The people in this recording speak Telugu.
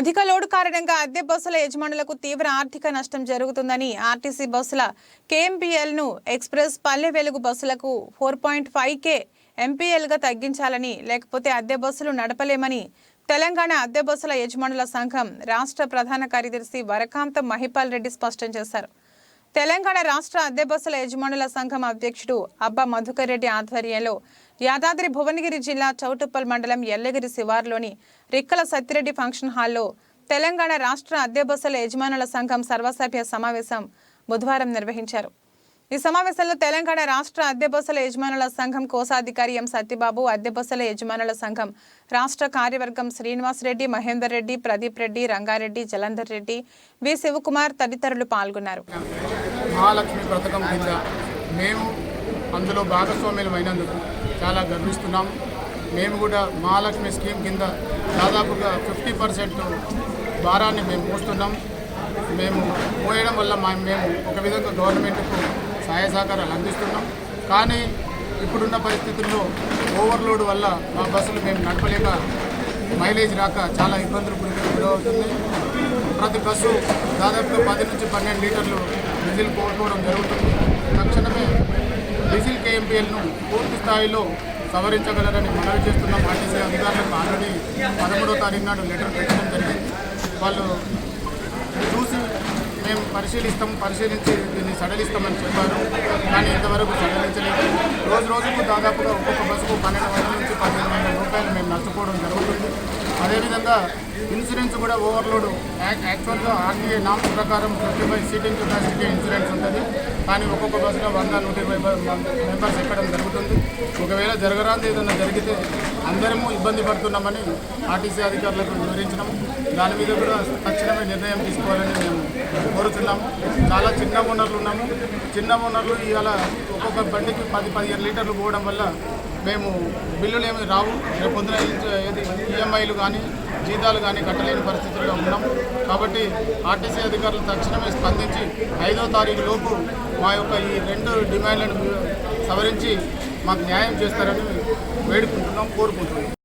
అధిక లోడు కారణంగా అద్దె బస్సుల యజమానులకు తీవ్ర ఆర్థిక నష్టం జరుగుతుందని ఆర్టీసీ బస్సుల కేఎంపీఎల్ను ఎక్స్ప్రెస్ పల్లె వెలుగు బస్సులకు ఫోర్ పాయింట్ ఫైవ్ కే ఎంపీఎల్గా తగ్గించాలని లేకపోతే అద్దె బస్సులు నడపలేమని తెలంగాణ అద్దె బస్సుల యజమానుల సంఘం రాష్ట్ర ప్రధాన కార్యదర్శి వరకాంతం మహిపాల్ రెడ్డి స్పష్టం చేశారు. తెలంగాణ రాష్ట్ర అద్దె బస్సుల యజమానుల సంఘం అధ్యక్షుడు అబ్బా మధుకర్ రెడ్డి ఆధ్వర్యంలో యాదాద్రి భువనగిరి జిల్లా చౌటుప్పల్ మండలం ఎల్లగిరి శివార్లోని రిక్కల సత్తిరెడ్డి ఫంక్షన్ హాల్లో తెలంగాణ రాష్ట్ర అద్దె బస్సుల యజమానుల సంఘం సర్వసభ్య సమావేశం బుధవారం నిర్వహించారు. ఈ సమావేశంలో తెలంగాణ రాష్ట్ర అద్దె బస్సుల యజమానుల సంఘం కోశాధికారి ఎం సత్యబాబు అద్దె బస్సుల యజమానుల సంఘం రాష్ట్ర కార్యవర్గం శ్రీనివాస్ రెడ్డి మహేందర్ రెడ్డి ప్రదీప్ రెడ్డి రంగారెడ్డి జలంధర్ రెడ్డి వి శివకుమార్ తదితరులు పాల్గొన్నారు. మహాలక్ష్మి పథకం కింద మేము అందులో భాగస్వామ్యం అయినందుకు చాలా గర్విస్తున్నాం. మేము కూడా మహాలక్ష్మి స్కీమ్ కింద దాదాపుగా ఫిఫ్టీ పర్సెంట్ భారాన్ని మేము పోస్తున్నాం. మేము పోయడం వల్ల మేము ఒక విధంగా గవర్నమెంట్కు సహాయ సహకారాలు అందిస్తున్నాం. కానీ ఇప్పుడున్న పరిస్థితుల్లో ఓవర్లోడ్ వల్ల మా బస్సులు మేము నడపలేక మైలేజ్ రాక చాలా ఇబ్బందులు గురవుతుంది. ప్రతి బస్సు దాదాపుగా పది నుంచి పన్నెండు లీటర్లు డీజిల్ కోల్పోవడం జరుగుతుంది. తక్షణమే డీజిల్ కేఎంపీఎల్ను పూర్తి స్థాయిలో సవరించగలరని మనవి చేస్తున్నాం ఆర్టీసీ అధికారులకు ఆల్రెడీ పదమూడో తారీఖు నాడు లెటర్ పెట్టడం జరిగింది. వాళ్ళు చూసి మేము పరిశీలిస్తాం పరిశీలించి దీన్ని సడలిస్తామని చెప్పారు. కానీ ఇంతవరకు సడలించలేదు. రోజు రోజుకు దాదాపుగా ఒక్కొక్క బస్సుకు పన్నెండు వందల నుంచి పదిహేను వందల రూపాయలు మేము నష్టపోవడం జరుగుతుంది. అదేవిధంగా ఇన్సూరెన్స్ కూడా ఓవర్లోడ్. యాక్- యాక్చువల్గా ఆర్టీఏ నామ్స్ ప్రకారం fifty five seating capacity insurance ఉంటుంది. కానీ ఒక్కొక్క బస్సులో వంద నూట ఇరవై మెంబర్స్ ఎక్కడం జరుగుతుంది. ఒకవేళ జరగరాంది ఏదైనా జరిగితే అందరము ఇబ్బంది పడుతున్నామని ఆర్టీసీ అధికారులకు వివరించినాము దాని మీద కూడా తక్షణమే నిర్ణయం తీసుకోవాలని మేము కోరుతున్నాము. చాలా చిన్న ఓనర్లు ఉన్నాము. చిన్న ఓనర్లు ఇవాళ ఒక్కొక్క బండికి పది పదిహేను లీటర్లు పోవడం వల్ల మేము బిల్లులు ఏమి రావు. రేపు పొద్దున ఏది ఈఎంఐలు కానీ జీతాలు కానీ కట్టలేని పరిస్థితుల్లో ఉన్నాం. కాబట్టి ఆర్టీసీ అధికారులు తక్షణమే స్పందించి ఐదో తారీఖు లోపు మా యొక్క ఈ రెండు డిమాండ్లను సవరించి మాకు న్యాయం చేస్తారని వేడుకుంటున్నాం కోరుకుంటున్నాం.